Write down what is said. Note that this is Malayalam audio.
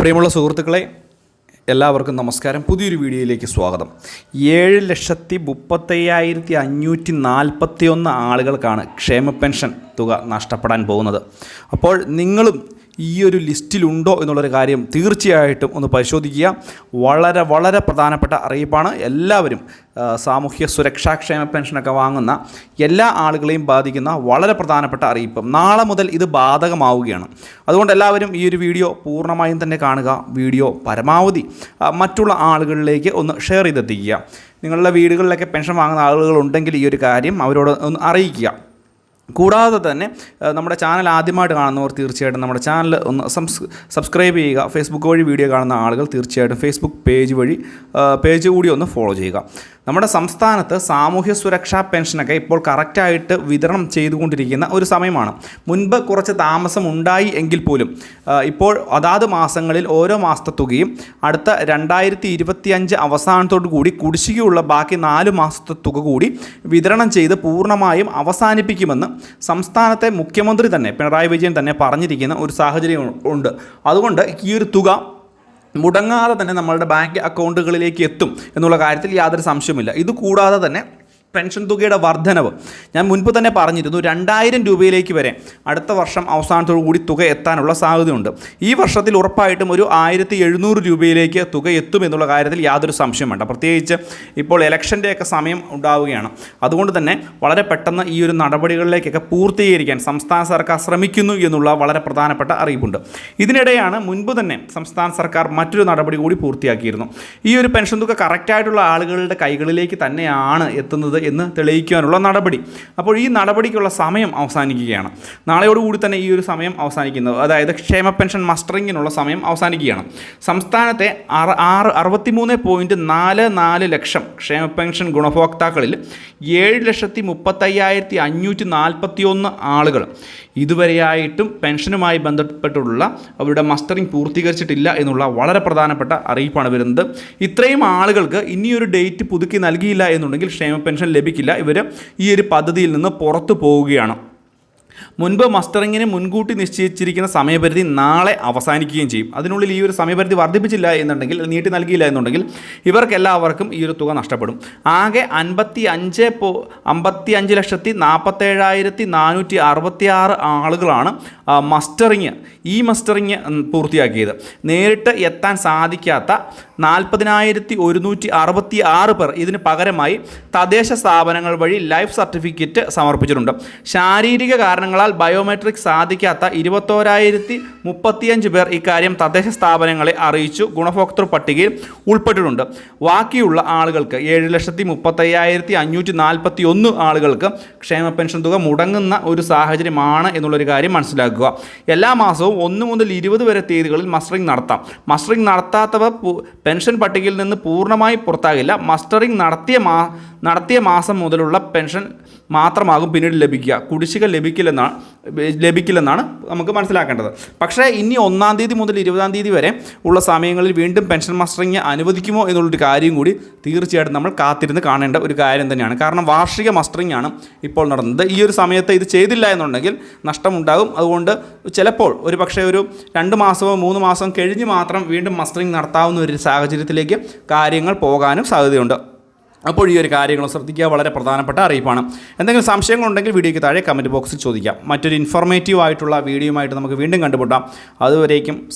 പ്രിയമുള്ള സുഹൃത്തുക്കളെ എല്ലാവർക്കും നമസ്കാരം. പുതിയൊരു വീഡിയോയിലേക്ക് സ്വാഗതം. ഏഴ് ലക്ഷത്തി മുപ്പത്തയ്യായിരത്തി അഞ്ഞൂറ്റി നാൽപ്പത്തി ഒന്ന് ആളുകൾക്കാണ് ക്ഷേമ പെൻഷൻ തുക നഷ്ടപ്പെടാൻ പോകുന്നത്. അപ്പോൾ നിങ്ങളും ഈ ഒരു ലിസ്റ്റിലുണ്ടോ എന്നുള്ളൊരു കാര്യം തീർച്ചയായിട്ടും ഒന്ന് പരിശോധിക്കുക. വളരെ വളരെ പ്രധാനപ്പെട്ട അറിയിപ്പാണ്. എല്ലാവരും സാമൂഹ്യ സുരക്ഷാ ക്ഷേമ പെൻഷനൊക്കെ വാങ്ങുന്ന എല്ലാ ആളുകളെയും ബാധിക്കുന്ന വളരെ പ്രധാനപ്പെട്ട അറിയിപ്പ്. നാളെ മുതൽ ഇത് ബാധകമാവുകയാണ്. അതുകൊണ്ട് എല്ലാവരും ഈ ഒരു വീഡിയോ പൂർണമായും തന്നെ കാണുക. വീഡിയോ പരമാവധി മറ്റുള്ള ആളുകളിലേക്ക് ഒന്ന് ഷെയർ ചെയ്തെത്തിക്കുക. നിങ്ങളുടെ വീടുകളിലൊക്കെ പെൻഷൻ വാങ്ങുന്ന ആളുകളുണ്ടെങ്കിൽ ഈ ഒരു കാര്യം അവരോട് ഒന്ന് അറിയിക്കുക. കൂടാതെ തന്നെ നമ്മുടെ ചാനൽ ആദ്യമായിട്ട് കാണുന്നവർ തീർച്ചയായിട്ടും നമ്മുടെ ചാനൽ ഒന്ന് സബ്സ്ക്രൈബ് ചെയ്യുക. ഫേസ്ബുക്ക് വഴി വീഡിയോ കാണുന്ന ആളുകൾ തീർച്ചയായിട്ടും ഫേസ്ബുക്ക് പേജ് വഴി പേജ് കൂടി ഒന്ന് ഫോളോ ചെയ്യുക. നമ്മുടെ സംസ്ഥാനത്ത് സാമൂഹ്യ സുരക്ഷാ പെൻഷനൊക്കെ ഇപ്പോൾ കറക്റ്റായിട്ട് വിതരണം ചെയ്തുകൊണ്ടിരിക്കുന്ന ഒരു സമയമാണ്. മുൻപ് കുറച്ച് താമസം ഉണ്ടായി എങ്കിൽ പോലും ഇപ്പോൾ അതാത് മാസങ്ങളിൽ ഓരോ മാസത്തെ തുകയും അടുത്ത രണ്ടായിരത്തി ഇരുപത്തിയഞ്ച് അവസാനത്തോടു കൂടി കുടിശ്ശികയുള്ള ബാക്കി നാല് മാസത്തെ തുക കൂടി വിതരണം ചെയ്ത് പൂർണമായും അവസാനിപ്പിക്കുമെന്ന് സംസ്ഥാനത്തെ മുഖ്യമന്ത്രി തന്നെ പിണറായി വിജയൻ തന്നെ പറഞ്ഞിരിക്കുന്ന ഒരു സാഹചര്യം ഉണ്ട്. അതുകൊണ്ട് ഈ ഒരു തുക മുടങ്ങാതെ തന്നെ നമ്മളുടെ ബാങ്ക് അക്കൗണ്ടുകളിലേക്ക് എത്തും എന്നുള്ള കാര്യത്തിൽ യാതൊരു സംശയമില്ല ഇത് കൂടാതെ തന്നെ പെൻഷൻ തുകയുടെ വർധനവ്. ഞാൻ മുൻപ് തന്നെ പറഞ്ഞിരുന്നു രണ്ടായിരം രൂപയിലേക്ക് വരെ അടുത്ത വർഷം അവസാനത്തോടു കൂടി തുക എത്താനുള്ള സാധ്യതയുണ്ട്. ഈ വർഷത്തിൽ ഉറപ്പായിട്ടും ഒരു ആയിരത്തി എഴുന്നൂറ് രൂപയിലേക്ക് തുക എത്തും എന്നുള്ള കാര്യത്തിൽ യാതൊരു സംശയം വേണ്ട പ്രത്യേകിച്ച് ഇപ്പോൾ ഇലക്ഷന്റെയൊക്കെ സമയം ഉണ്ടാവുകയാണ്. അതുകൊണ്ട് തന്നെ വളരെ പെട്ടെന്ന് ഈ ഒരു നടപടികളിലേക്കൊക്കെ പൂർത്തീകരിക്കാൻ സംസ്ഥാന സർക്കാർ ശ്രമിക്കുന്നു എന്നുള്ള വളരെ പ്രധാനപ്പെട്ട അറിയിപ്പുണ്ട്. ഇതിനിടെയാണ് മുൻപ് തന്നെ സംസ്ഥാന സർക്കാർ മറ്റൊരു നടപടി കൂടി പൂർത്തിയാക്കിയിരുന്നു. ഈ ഒരു പെൻഷൻ തുക കറക്റ്റായിട്ടുള്ള ആളുകളുടെ കൈകളിലേക്ക് തന്നെയാണ് എത്തുന്നത് എന്ന് തെളിയിക്കുവാനുള്ള നടപടി. അപ്പോൾ ഈ നടപടിക്കുള്ള സമയം അവസാനിക്കുകയാണ്. നാളെയോടുകൂടി തന്നെ ഈ ഒരു സമയം അവസാനിക്കുന്നത് അതായത് ക്ഷേമ പെൻഷൻ മസ്റ്ററിങ്ങിനുള്ള സമയം അവസാനിക്കുകയാണ്. സംസ്ഥാനത്തെ ആറ് ആറ് അറുപത്തിമൂന്ന് പോയിന്റ് നാല് നാല് ലക്ഷം ക്ഷേമ പെൻഷൻ ഗുണഭോക്താക്കളിൽ ഏഴ് ലക്ഷത്തി മുപ്പത്തയ്യായിരത്തി അഞ്ഞൂറ്റി നാൽപ്പത്തി ഒന്ന് ആളുകൾ ഇതുവരെയായിട്ടും പെൻഷനുമായി ബന്ധപ്പെട്ടുള്ള അവരുടെ മസ്റ്ററിംഗ് പൂർത്തീകരിച്ചിട്ടില്ല എന്നുള്ള വളരെ പ്രധാനപ്പെട്ട അറിയിപ്പാണ് വരുന്നത്. ഇത്രയും ആളുകൾക്ക് ഇനിയൊരു ഡേറ്റ് പുതുക്കി നൽകിയില്ല എന്നുണ്ടെങ്കിൽ ക്ഷേമ പെൻഷൻ ലഭിക്കില്ല. ഇവർ ഈ ഒരു പദ്ധതിയിൽ നിന്ന് പുറത്തു പോവുകയാണ്. മുൻപ് മസ്റ്ററിങ്ങിന് മുൻകൂട്ടി നിശ്ചയിച്ചിരിക്കുന്ന സമയപരിധി നാളെ അവസാനിക്കുകയും ചെയ്യും. അതിനുള്ളിൽ ഈ ഒരു സമയപരിധി വർദ്ധിപ്പിച്ചില്ല എന്നുണ്ടെങ്കിൽ നീട്ടി നൽകിയില്ല എന്നുണ്ടെങ്കിൽ ഇവർക്കെല്ലാവർക്കും ഈ ഒരു തുക നഷ്ടപ്പെടും. ആകെ അൻപത്തി അഞ്ച് പോ അമ്പത്തി അഞ്ച് ലക്ഷത്തി നാൽപ്പത്തേഴായിരത്തി നാനൂറ്റി അറുപത്തി ആറ് ആളുകളാണ് മസ്റ്ററിങ് ഈ മസ്റ്ററിങ് പൂർത്തിയാക്കിയത്. നേരിട്ട് എത്താൻ സാധിക്കാത്ത നാൽപ്പതിനായിരത്തി ഒരുന്നൂറ്റി അറുപത്തി ആറ് പേർ ഇതിന് പകരമായി തദ്ദേശ സ്ഥാപനങ്ങൾ വഴി ലൈഫ് സർട്ടിഫിക്കറ്റ് സമർപ്പിച്ചിട്ടുണ്ട്. ശാരീരിക കാരണങ്ങളാൽ ബയോമെട്രിക് സാധിക്കാത്ത ഇരുപത്തോരായിരത്തി മുപ്പത്തിയഞ്ച് പേർ ഇക്കാര്യം തദ്ദേശ സ്ഥാപനങ്ങളെ അറിയിച്ചു ഗുണഭോക്തൃ പട്ടികയിൽ ഉൾപ്പെട്ടിട്ടുണ്ട്. ബാക്കിയുള്ള ആളുകൾക്ക് ഏഴ് ലക്ഷത്തി മുപ്പത്തയ്യായിരത്തി അഞ്ഞൂറ്റി നാൽപ്പത്തി ഒന്ന് ആളുകൾക്ക് ക്ഷേമ പെൻഷൻ തുക മുടങ്ങുന്ന ഒരു സാഹചര്യമാണ് എന്നുള്ളൊരു കാര്യം മനസ്സിലാക്കുക. എല്ലാ മാസവും ഒന്ന് മുതൽ ഇരുപത് വരെ തീയതികളിൽ മസ്റ്ററിംഗ് നടത്താം. മസ്റ്ററിംഗ് നടത്താത്തവർ പെൻഷൻ പട്ടികയിൽ നിന്ന് പൂർണമായി പുറത്താകില്ല. മസ്റ്ററിംഗ് നടത്തിയ മാ നടത്തിയ മാസം മുതലുള്ള പെൻഷൻ മാത്രമാകും പിന്നീട് ലഭിക്കുക. കുടിശ്ശിക ലഭിക്കില്ലെന്നാണ് ലഭിക്കില്ലെന്നാണ് നമുക്ക് മനസ്സിലാക്കേണ്ടത്. പക്ഷേ ഇനി ഒന്നാം തീയതി മുതൽ ഇരുപതാം തീയതി വരെ ഉള്ള സമയങ്ങളിൽ വീണ്ടും പെൻഷൻ മസ്റ്ററിങ് അനുവദിക്കുമോ എന്നുള്ളൊരു കാര്യം കൂടി തീർച്ചയായിട്ടും നമ്മൾ കാത്തിരുന്ന് കാണേണ്ട ഒരു കാര്യം തന്നെയാണ്. കാരണം വാർഷിക മസ്റ്ററിങ് ആണ് ഇപ്പോൾ നടന്നത്. ഈ ഒരു സമയത്ത് ഇത് ചെയ്തില്ല എന്നുണ്ടെങ്കിൽ നഷ്ടമുണ്ടാകും. അതുകൊണ്ട് ചിലപ്പോൾ ഒരു പക്ഷേ ഒരു രണ്ട് മാസമോ മൂന്ന് മാസം കഴിഞ്ഞ് മാത്രം വീണ്ടും മാസ്റ്ററിങ് നടത്താവുന്ന ഒരു സാഹചര്യത്തിലേക്ക് കാര്യങ്ങൾ പോകാനും സാധ്യതയുണ്ട്. അപ്പോൾ ഈ ഒരു കാര്യങ്ങൾ ശ്രദ്ധിക്കുക. വളരെ പ്രധാനപ്പെട്ട അറിയിപ്പാണ്. എന്തെങ്കിലും സംശയങ്ങളുണ്ടെങ്കിൽ വീഡിയോയ്ക്ക് താഴെ കമന്റ് ബോക്സിൽ ചോദിക്കാം. മറ്റൊരു ഇൻഫോർമേറ്റീവ് ആയിട്ടുള്ള വീഡിയോയുമായിട്ട് നമുക്ക് വീണ്ടും കണ്ടുമുട്ടാം. അതുവരേക്കും